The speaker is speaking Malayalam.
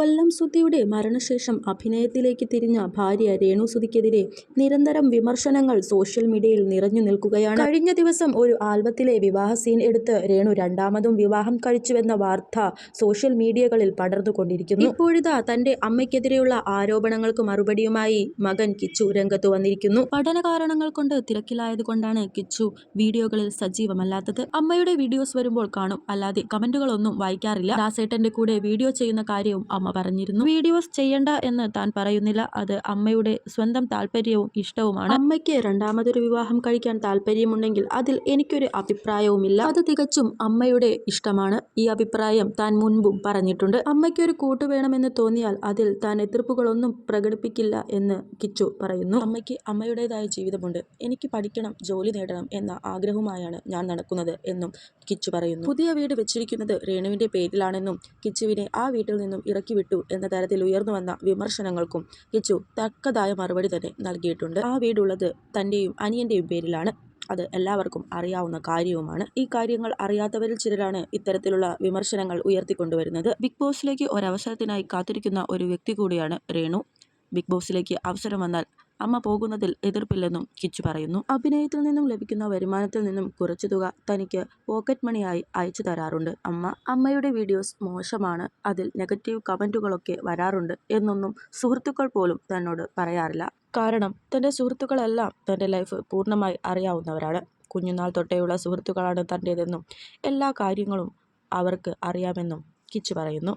കൊല്ലം സുധിയുടെ മരണശേഷം അഭിനയത്തിലേക്ക് തിരിഞ്ഞ ഭാര്യ രേണു സുധിക്കെതിരെ നിരന്തരം വിമർശനങ്ങൾ സോഷ്യൽ മീഡിയയിൽ നിറഞ്ഞു നിൽക്കുകയാണ്. കഴിഞ്ഞ ദിവസം ഒരു ആൽബത്തിലെ വിവാഹ സീൻ എടുത്ത് രേണു രണ്ടാമതും വിവാഹം കഴിച്ചുവെന്ന വാർത്ത സോഷ്യൽ മീഡിയകളിൽ പടർന്നുകൊണ്ടിരിക്കുന്നു. ഇപ്പോഴിതാ തന്റെ അമ്മയ്ക്കെതിരെയുള്ള ആരോപണങ്ങൾക്ക് മറുപടിയുമായി മകൻ കിച്ചു രംഗത്ത് വന്നിരിക്കുന്നു. പഠന കാരണങ്ങൾ കൊണ്ട് തിരക്കിലായതുകൊണ്ടാണ് കിച്ചു വീഡിയോകളിൽ സജീവമല്ലാത്തത്. അമ്മയുടെ വീഡിയോസ് വരുമ്പോൾ കാണും. അല്ലാതെ കമന്റുകളൊന്നും വായിക്കാറില്ല. ദാസേട്ടന്റെ കൂടെ വീഡിയോ ചെയ്യുന്ന കാര്യവും അമ്മ പറഞ്ഞിരുന്നു. വീഡിയോസ് ചെയ്യണ്ട എന്ന് താൻ പറയുന്നില്ല. അത് അമ്മയുടെ സ്വന്തം താല്പര്യവും ഇഷ്ടവുമാണ്. അമ്മയ്ക്ക് രണ്ടാമതൊരു വിവാഹം കഴിക്കാൻ താല്പര്യമുണ്ടെങ്കിൽ അതിൽ എനിക്കൊരു അഭിപ്രായവുമില്ല. അത് തികച്ചും അമ്മയുടെ ഇഷ്ടമാണ്. ഈ അഭിപ്രായം താൻ മുൻപും പറഞ്ഞിട്ടുണ്ട്. അമ്മയ്ക്കൊരു കൂട്ട് വേണമെന്ന് തോന്നിയാൽ അതിൽ താൻ എതിർപ്പുകളൊന്നും പ്രകടിപ്പിക്കില്ല എന്ന് കിച്ചു പറയുന്നു. അമ്മയ്ക്ക് അമ്മയുടേതായ ജീവിതമുണ്ട്. എനിക്ക് പഠിക്കണം ജോലി നേടണം എന്ന ആഗ്രഹവുമായാണ് ഞാൻ നടക്കുന്നത് എന്നും കിച്ചു പറയുന്നു. പുതിയ വീട് വെച്ചിരിക്കുന്നത് രേണുവിന്റെ പേരിലാണെന്നും കിച്ചുവിനെ ആ വീട്ടിൽ നിന്നും ഇറക്കി വിട്ടു എന്ന തരത്തിൽ ഉയർന്നു വന്ന വിമർശനങ്ങൾക്കും കിച്ചു തക്കതായ മറുപടി തന്നെ നൽകിയിട്ടുണ്ട്. ആ വീടുള്ളത് തന്റെയും അനിയന്റെയും പേരിലാണ്. അത് എല്ലാവർക്കും അറിയാവുന്ന കാര്യവുമാണ്. ഈ കാര്യങ്ങൾ അറിയാത്തവരിൽ ചിലരാണ് ഇത്തരത്തിലുള്ള വിമർശനങ്ങൾ ഉയർത്തിക്കൊണ്ടുവരുന്നത്. ബിഗ് ബോസിലേക്ക് ഒരവസരത്തിനായി കാത്തിരിക്കുന്ന ഒരു വ്യക്തി കൂടിയാണ് രേണു. ബിഗ് ബോസിലേക്ക് അവസരം വന്നാൽ അമ്മ പോകുന്നതിൽ എതിർപ്പില്ലെന്നും കിച്ചു പറയുന്നു. അഭിനയത്തിൽ നിന്നും ലഭിക്കുന്ന വരുമാനത്തിൽ നിന്നും കുറച്ചു തുക തനിക്ക് പോക്കറ്റ് മണിയായി അയച്ചു തരാറുണ്ട്. അമ്മ അമ്മയുടെ വീഡിയോസ് മോശമാണ്. അതിൽ നെഗറ്റീവ് കമന്റുകളൊക്കെ വരാറുണ്ട് എന്നൊന്നും സുഹൃത്തുക്കൾ പോലും തന്നോട് പറയാറില്ല. കാരണം തന്റെ സുഹൃത്തുക്കളെല്ലാം തന്റെ ലൈഫ് പൂർണമായി അറിയാവുന്നവരാണ്. കുഞ്ഞുനാൾ തൊട്ടേയുള്ള സുഹൃത്തുക്കളാണ് തന്റേതെന്നും എല്ലാ കാര്യങ്ങളും അവർക്ക് അറിയാമെന്നും കിച്ചു പറയുന്നു.